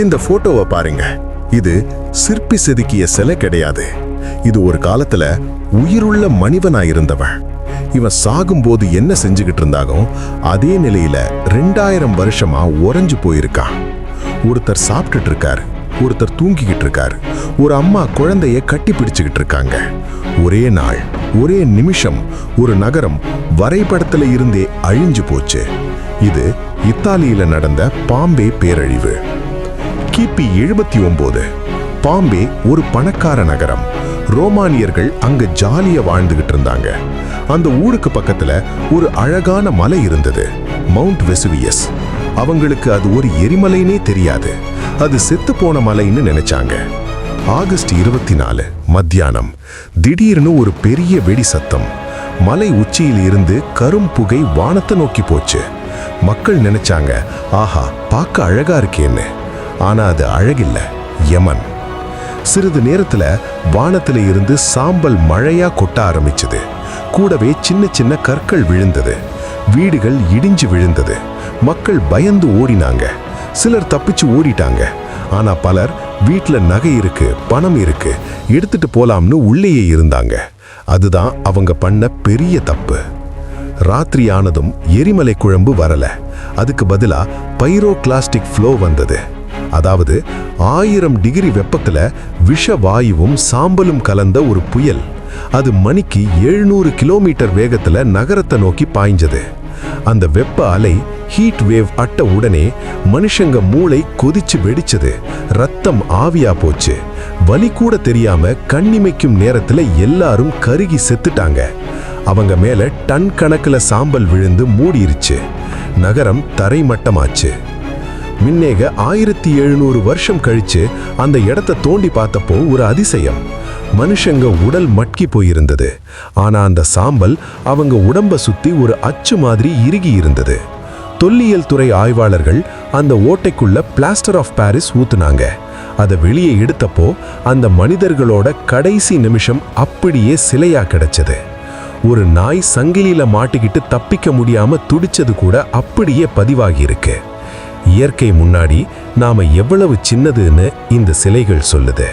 இந்த போட்டோவை பாருங்க. இது சிற்பி செதுக்கிய சிலை கிடையாது. இது ஒரு காலத்துல உயிருள்ள மனிதனா இருந்தவன் இவன் சாகும்போது என்ன செஞ்சுக்கிட்டு இருந்தாலும் அதே நிலையில ரெண்டாயிரம் வருஷமா உறைஞ்சு போயிருக்கான் ஒருத்தர் சாப்பிட்டுட்டு இருக்காரு ஒருத்தர் தூங்கிக்கிட்டு இருக்காரு ஒரு அம்மா குழந்தைய கட்டி பிடிச்சுக்கிட்டு இருக்காங்க. ஒரே நாள் ஒரே நிமிஷம் ஒரு நகரம் வரைபடத்துல இருந்தே அழிஞ்சு போச்சு. இது இத்தாலியில நடந்த பாம்பே பேரழிவு. கிபி எழுபத்தி ஒன்பது பாம்பே ஒரு பணக்கார நகரம். ரோமானியர்கள் அங்க ஜாலியா வாழ்ந்துகிட்டு இருந்தாங்க. அந்த ஊருக்கு பக்கத்துல ஒரு அழகான மலை இருந்தது மவுண்ட் வெசுவியஸ். அவங்களுக்கு அது ஒரு எரிமலைனே தெரியாது. அது செத்து போன மலைன்னு நினைச்சாங்க. ஆகஸ்ட் இருபத்தி நாலு மத்தியானம். திடீர்னு ஒரு பெரிய வெடி சத்தம். மலை உச்சியில் இருந்து கரும் புகை வானத்தை நோக்கி போச்சு. மக்கள் நினைச்சாங்க ஆஹா பார்க்க அழகா இருக்கேன்னு. ஆனா அது அழகில்ல. யமன். சிறிது நேரத்துல வானத்துல இருந்து சாம்பல் மழையா கொட்ட ஆரம்பிச்சது. கூடவே சின்ன சின்ன கற்கள் விழுந்தது. வீடுகள் இடிஞ்சு விழுந்தது. மக்கள் பயந்து ஓடினாங்க. சிலர் தப்பிச்சு ஓடிட்டாங்க. ஆனா பலர் வீட்டில் நகை இருக்கு பணம் இருக்கு எடுத்துட்டு போலாம்னு உள்ளேயே இருந்தாங்க. அதுதான் அவங்க பண்ண பெரிய தப்பு. ராத்திரி ஆனதும் எரிமலை குழம்பு வரல. அதுக்கு பதிலா பைரோகிளாஸ்டிக் ஃப்ளோ வந்தது. அதாவது ஆயிரம் டிகிரி வெப்பத்தில் விஷ வாயுவும் சாம்பலும் கலந்த ஒரு புயல். அது மணிக்கு எழுநூறு கிலோமீட்டர் வேகத்தில் நகரத்தை நோக்கி பாய்ஞ்சது. அந்த வெப்ப அலை ஹீட் வேவ் அட்ட உடனே மனுஷங்க மூளை கொதிச்சு வெடிச்சது. ரத்தம் ஆவியா போச்சு. வலி கூட தெரியாம கண்ணிமைக்கும் நேரத்துல எல்லாரும் கருகி செத்துட்டாங்க. அவங்க மேல டன் கணக்குல சாம்பல் விழுந்து மூடிருச்சு. நகரம் தரைமட்டமாச்சு. மின்னேக ஆயிரத்தி எழுநூறு வருஷம் கழிச்சு அந்த இடத்த தோண்டி பார்த்தப்போ ஒரு அதிசயம். மனுஷங்க உடல் மட்கி போயிருந்தது. ஆனா அந்த சாம்பல் அவங்க உடம்ப சுத்தி ஒரு அச்சு மாதிரி இறுகி இருந்தது. தொல்லியல் துறை ஆய்வாளர்கள் அந்த ஓட்டைக்குள்ள பிளாஸ்டர் ஆஃப் பாரிஸ் ஊத்துனாங்க. அதை வெளியே எடுத்தப்போ அந்த மனிதர்களோட கடைசி நிமிஷம் அப்படியே சிலையா கிடைச்சது. ஒரு நாய் சங்கிலியில மாட்டிக்கிட்டு தப்பிக்க முடியாம துடிச்சது கூட அப்படியே பதிவாகி இருக்கு இயற்கை முன்னாடி நாம எவ்வளவு சின்னதுன்னு இந்த சிலைகள் சொல்லுது.